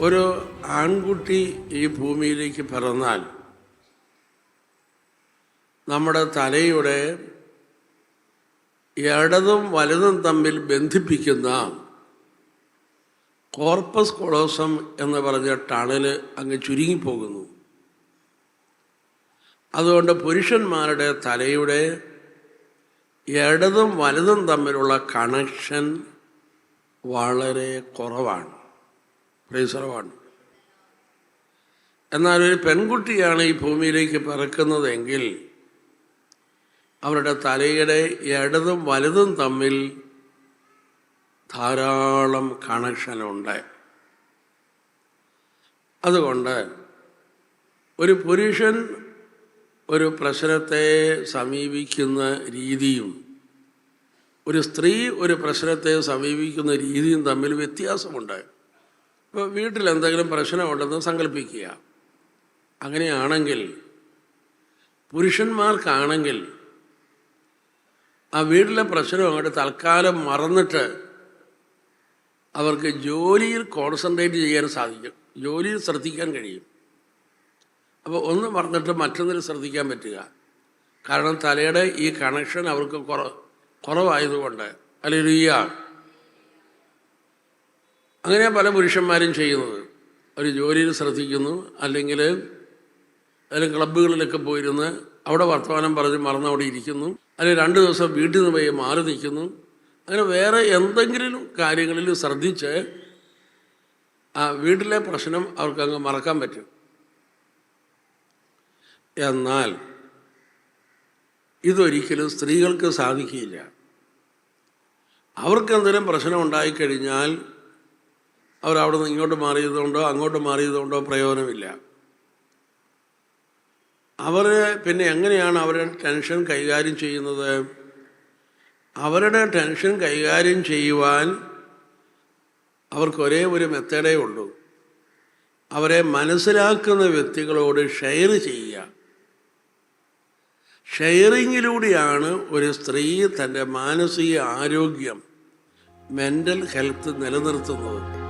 ഒരു ആൺകുട്ടി ഈ ഭൂമിയിലേക്ക് പിറന്നാൽ നമ്മുടെ തലയുടെ ഇടതും വലതും തമ്മിൽ ബന്ധിപ്പിക്കുന്ന കോർപ്പസ് കൊളോസം എന്ന് പറഞ്ഞ ടണൽ അങ്ങ് ചുരുങ്ങിപ്പോകുന്നു. അതുകൊണ്ട് പുരുഷന്മാരുടെ തലയുടെ ഇടതും വലതും തമ്മിലുള്ള കണക്ഷൻ വളരെ കുറവാണ്. പ്രൈസറവാണ് എന്നാൽ ഒരു പെൺകുട്ടിയാണ് ഈ ഭൂമിയിലേക്ക് പിറക്കുന്നതെങ്കിൽ അവരുടെ തലയുടെ ഇടതും വലുതും തമ്മിൽ ധാരാളം കണക്ഷനുണ്ട്. അതുകൊണ്ട് ഒരു പുരുഷൻ ഒരു പ്രശ്നത്തെ സമീപിക്കുന്ന രീതിയും ഒരു സ്ത്രീ ഒരു പ്രശ്നത്തെ സമീപിക്കുന്ന രീതിയും തമ്മിൽ വ്യത്യാസമുണ്ട്. ഇപ്പോൾ വീട്ടിൽ എന്തെങ്കിലും പ്രശ്നമുണ്ടെന്ന് സങ്കല്പിക്കുക. അങ്ങനെയാണെങ്കിൽ പുരുഷന്മാർക്കാണെങ്കിൽ ആ വീട്ടിലെ പ്രശ്നം അങ്ങോട്ട് തൽക്കാലം മറന്നിട്ട് അവർക്ക് ജോലിയിൽ കോൺസെൻട്രേറ്റ് ചെയ്യാൻ സാധിക്കും. ജോലിയിൽ ശ്രദ്ധിക്കാൻ കഴിയും. അപ്പോൾ ഒന്ന് മറന്നിട്ട് മറ്റൊന്നിൽ ശ്രദ്ധിക്കാൻ പറ്റുക. കാരണം തലയുടെ ഈ കണക്ഷൻ അവർക്ക് കുറ കുറവായതുകൊണ്ട് അല്ലെങ്കിൽ അങ്ങനെ പല പുരുഷന്മാരും ചെയ്യുന്നത്. ഒരു ജോലിയിൽ ശ്രദ്ധിക്കുന്നു അല്ലെങ്കിൽ അല്ലെങ്കിൽ ക്ലബ്ബുകളിലൊക്കെ പോയിരുന്ന് അവിടെ വർത്തമാനം പറഞ്ഞ് മറന്ന് അവിടെ ഇരിക്കുന്നു അല്ലെങ്കിൽ രണ്ട് ദിവസം വീട്ടിൽ നിന്ന് പോയി മാറി നിൽക്കുന്നു. അങ്ങനെ വേറെ എന്തെങ്കിലും കാര്യങ്ങളിൽ ശ്രദ്ധിച്ച് ആ വീട്ടിലെ പ്രശ്നം അവർക്കങ്ങ് മറക്കാൻ പറ്റും. എന്നാൽ ഇതൊരിക്കലും സ്ത്രീകൾക്ക് സാധിക്കില്ല അവർക്ക് എന്തെങ്കിലും പ്രശ്നം ഉണ്ടായിക്കഴിഞ്ഞാൽ അവരവിടെ നിന്ന് ഇങ്ങോട്ട് മാറിയതുകൊണ്ടോ അങ്ങോട്ട് മാറിയതുകൊണ്ടോ പ്രയോജനമില്ല. അവർ പിന്നെ എങ്ങനെയാണ് അവരുടെ ടെൻഷൻ കൈകാര്യം ചെയ്യുന്നത്? അവരുടെ ടെൻഷൻ കൈകാര്യം ചെയ്യുവാൻ അവർക്ക് ഒരേ ഒരു മെത്തേഡേ ഉള്ളൂ. അവരെ മനസ്സിലാക്കുന്ന വ്യക്തികളോട് ഷെയർ ചെയ്യുക. ഷെയറിങ്ങിലൂടെയാണ് ഒരു സ്ത്രീ തന്റെ മാനസിക ആരോഗ്യം മെന്റൽ ഹെൽത്ത് നിലനിർത്തുന്നത്.